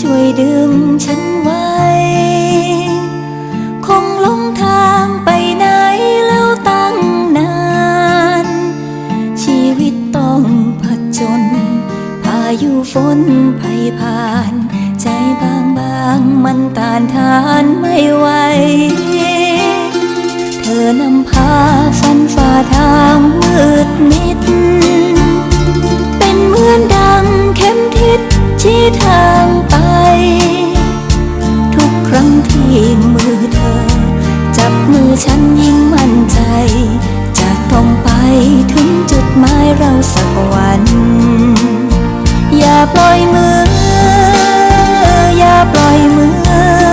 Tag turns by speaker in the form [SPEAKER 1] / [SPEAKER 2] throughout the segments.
[SPEAKER 1] ช่วยดึงฉันไว้ คงลงทางไปไหนแล้วตั้งนาน ชีวิตต้องผจญพายุฝนภัยผ่าน ใจบางบางมันต้านทานไม่ไหว เธอนำพาฝันฝ่าทางมืด ฉันยิ่งมั่นใจจะต้องไปถึงจุดหมายเราสักวัน อย่าปล่อยมือ อย่าปล่อยมือ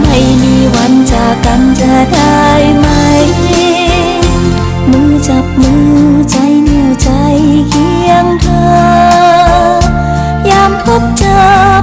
[SPEAKER 1] ไม่มีวันจากกันจะได้ไหม มือจับมือใจเหนียวใจเคียงเธอยามพบเจอ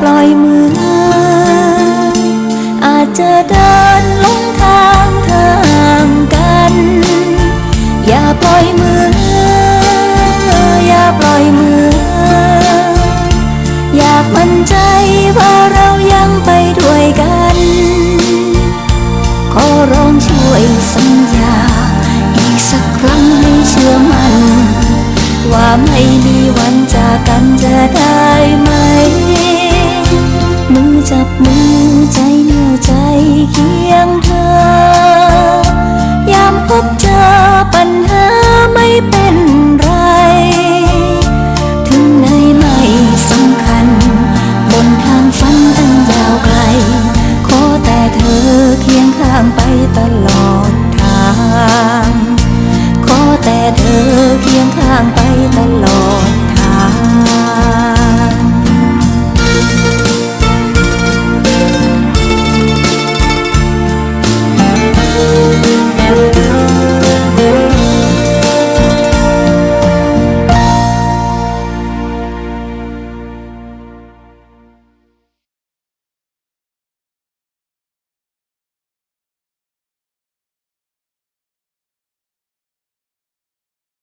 [SPEAKER 1] ปล่อยมืออาจจะเดินลงทางทางกัน อย่าปล่อยมือ อย่าปล่อยมือ อยากมั่นใจว่าเรายังไปด้วยกัน ขอร้องช่วยสัญญา อีกสักครั้งให้เชื่อมัน ว่าไม่มีวันจากกันจะได้ไหม จับมือใจ